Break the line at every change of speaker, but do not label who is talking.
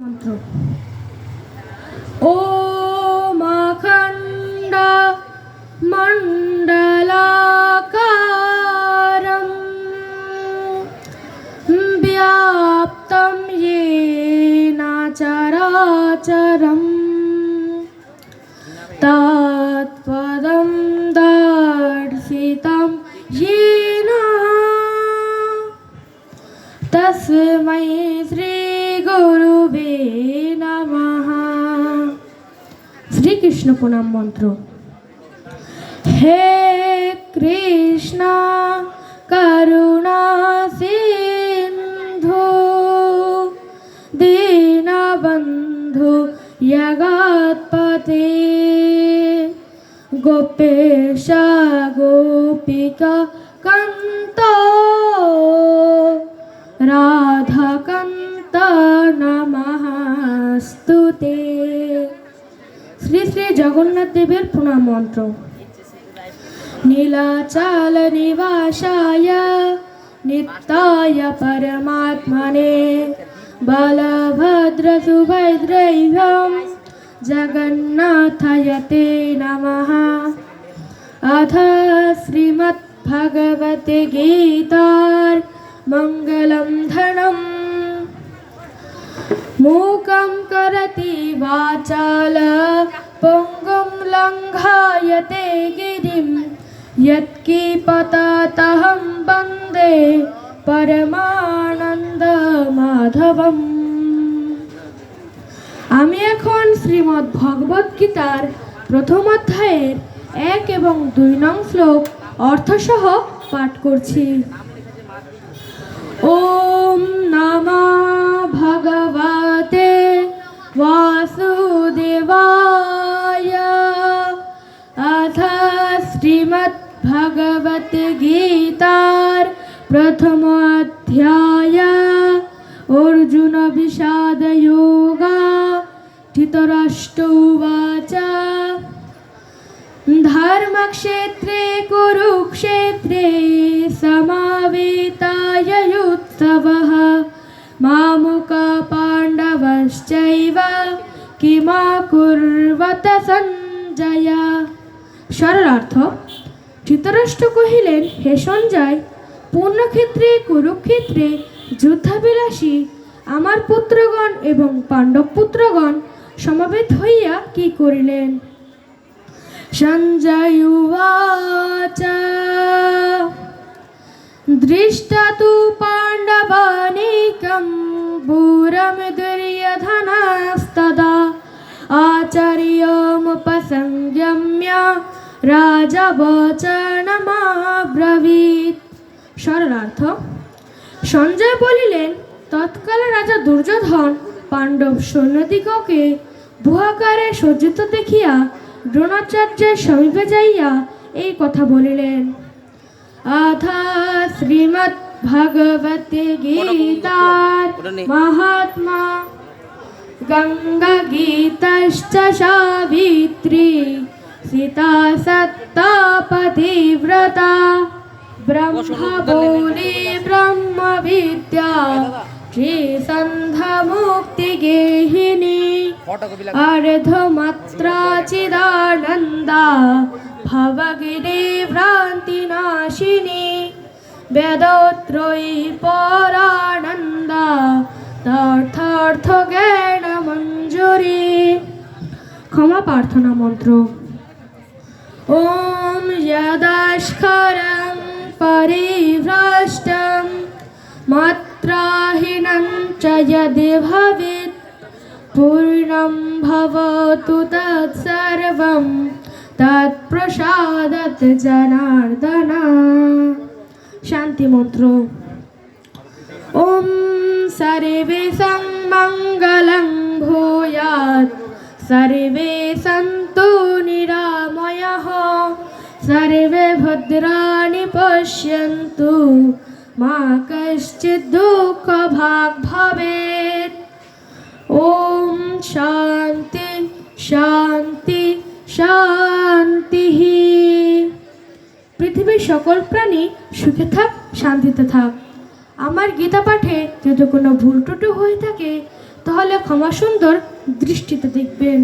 মন্ত্র ও মাখণ্ড মণ্ডলাকারম व्याप्तं येन चराचरम् तत्पदं दर्शितं येन तस्मै শ্রীগুরুবে শ্রীকৃষ্ণ প্রণাম মন্ত্র। হে কৃষ্ণ করুণা সিন্ধু দীনবন্ধু জগৎপতে গোপেশ গোপিকা কান্ত। জগন্নাথ দেবের প্রণাম মন্ত্র নীলাচল নিবাসায় নিত্যায় পরমাত্মনে বলভদ্র সুভদ্রৈভম জগন্নাথায় তে নমঃ अथ श्रीमद्भगवते गीतार मङ्गलं धनम् मूकं करति वाचाल पुङ्गुं लङ्घायते गिरिं यत्कीपततहं वन्दे পরমানন্দমাধবম আমি এখন শ্রীমদ্ ভগবত গীতার প্রথম অধ্যায়ের এক এবং দুই নং শ্লোক অর্থসহ পাঠ করছি ওম নমঃ ভগবতে বাসুদেবায় भगवद्गीतार् प्रथमाध्याय अर्जुनविषादयोगा चतुरष्टोवाच धर्मक्षेत्रे कुरुक्षेत्रे समावेताय युत्सवः मामुकापाण्डवश्चैव किमा कुर्वत सञ्जया। সরলার্থ ধৃতরাষ্ট্র কহিলেন, হে সঞ্জয়, পূর্ণক্ষেত্রে, কুরুক্ষেত্রে যুদ্ধাবিলাসী আমার পুত্রগণ এবং পাণ্ডব পুত্রগণ সমবেত হইয়া কি করিলেন? সঞ্জয়ুবাচ দৃষ্টা দুর্যধনাস্তদা। আচার্য রাজা বচ্চনাম্রবিক শরণার্থ, সঞ্জয় বলিলেন, তৎকালে রাজা দুর্যোধন পাণ্ডব সৈন্যদিগকে বুহাকারে সজ্জিত দেখিয়া দ্রোণাচার্যের সমীপে যাইয়া এই কথা বলিলেন। আধা শ্রীমৎ ভগবতে গীতার মহাত্মা গঙ্গা গীতশ্চ সাবিত্রী सीता सत्ता पतिव्रता ब्रह्मबोले ब्रह्मविद्या श्रीसन्धमुक्तिगेहिनी अर्धमात्रा चिदानन्दा भवगिरे भ्रान्तिनाशिनी वेदोत्रयी परानन्दा তথার্থ জ্ঞান মঞ্জুরি ক্ষমা প্রার্থনা মন্ত্র ওম যদাস্করং পরিভ্রষ্টং মাত্রাহীনং চ যদি ভবেৎ, পূর্ণং ভবতু তৎসর্বং, তৎপ্রসাদত জনার্দন। শান্তি মন্ত্র ওম সর্বেষাং মঙ্গলং ভূয়াৎ, সর্বে সন্তু সর্বে ভদ্রাণি পশ্যন্তু মা কশ্চিৎ দুঃখ ভাগ ভবেৎ ওম শান্তি শান্তি পৃথিবীর সকল প্রাণী সুখে থাক, শান্তিতে থাক। আমার গীতা পাঠে যদি কোনো ভুল ত্রুটি হয়ে থাকে, তাহলে ক্ষমা সুন্দর দৃষ্টিতে দেখবেন।